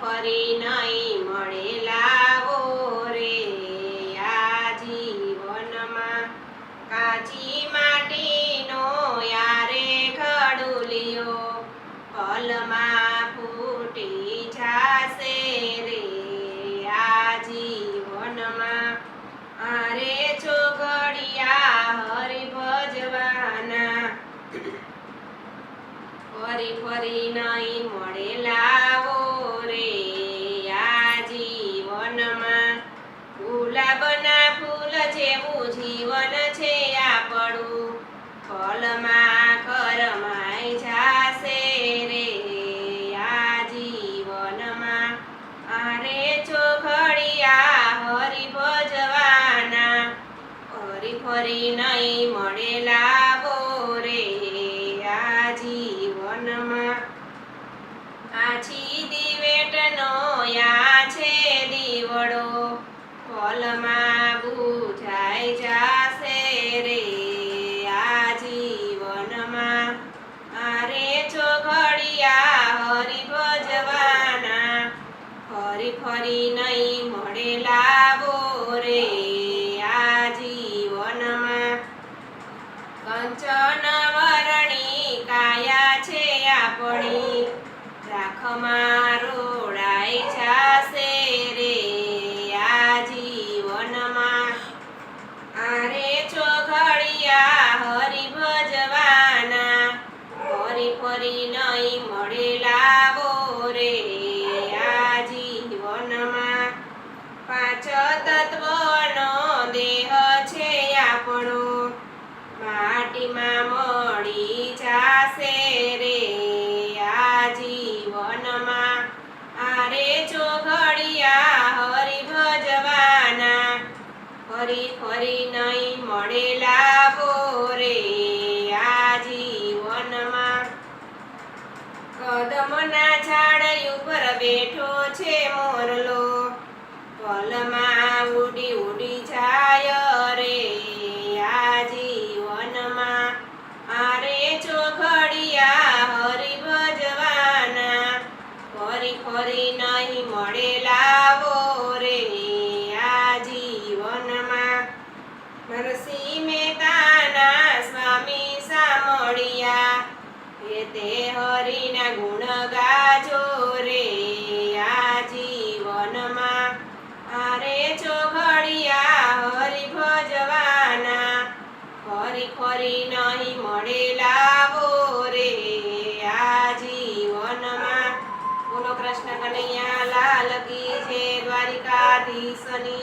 ફરી નહીં મળે લાવો રે આ જીવનમાં. કાચી માટીનો યારે ઘડુલિયો પલમાં ફૂટી જાશે રે આ જીવનમાં. આરે ચોઘડિયા હરિ ભજવાના. ફરી ફરી નહીં ગુલાબના ફૂલ જેવું જીવન છે આપણું. ફલમાં કરમાઈ જાશે રે આ જીવનમાં. આરે ચોખડિયા હરિ ભજવાના ફરી ફરી નહીં મળે ફરી નહીં મળે લાવો રે આ જીવનમાં કંચન વરણી કાયા છે આપણી. રાખમાં ફરી ફરી નહીં મળેલા બોરે આ જીવનમાં કદમના ઝાડ ઉપર બેઠો છે મોરલો, પલમાં ઉડી ઉડી જાય રે આ જીવનમાં આરે ચોઘડિયા હરી ભજવાના ફરી ફરી નહીં મળે નરસિંહ મહેતાના સ્વામી સામળિયા એ તે હરિના ગુણ ગાજો રે આ જીવનમાં. આરે ચોઘડિયા હરિ ભજવાના. ફરી ફરી નહીં મળે લાવો રે આ જીવનમાં. બોલો કૃષ્ણ કનૈયા, લાલ કી છે દ્વારિકાધીશની.